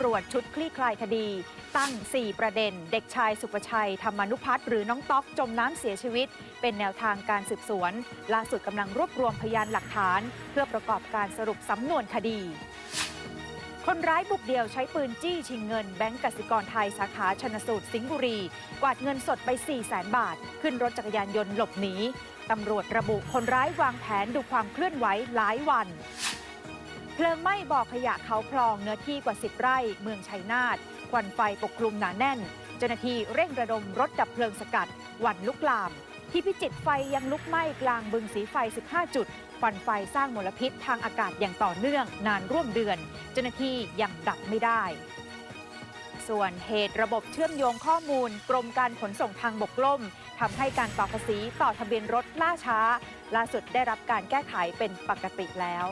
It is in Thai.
ตำรวจชุดคลี่คลายคดี ตั้ง 4 ประเด็น เด็กชายสุประชัย ธรรมนุพัฒน์หรือน้องต๊อกจมน้ำเสียชีวิต เป็นแนวทางการสืบสวน ล่าสุดกำลังรวบรวมพยานหลักฐาน เพื่อประกอบการสรุปสำนวนคดี คนร้ายบุกเดี่ยวใช้ปืนจี้ชิงเงินแบงก์กสิกรไทยสาขาชนสูตรสิงห์บุรี กวาดเงินสดไป4 0 0แสนบาท ขึ้นรถจักรยานยนต์หลบหนีตำรวจระบุคนร้ายวางแผนดูความเคลื่อนไหวหลายวัน เพลิงไหม้บ่อขยะเขาพลองเนื้อที่กว่า 10 ไร่ เมืองชัยนาทควันไฟปกคลุมหนาแน่น เจ้าหน้าที่เร่งระดมรถดับเพลิงสกัดหวันลุกลาม ที่พิจิตไฟยังลุกไหม้กลางบึงสีไฟ 15 จุดควันไฟสร้างมลพิษทางอากาศอย่างต่อเนื่องนานร่วมเดือน เจ้าหน้าที่ยังดับไม่ได้ ส่วนเหตุระบบเชื่อมโยงข้อมูล กรมการขนส่งทางบกล่มทำให้การต่อภาษีต่อทะเบียนรถล่าช้า ล่าสุดได้รับการแก้ไขเป็นปกติแล้ว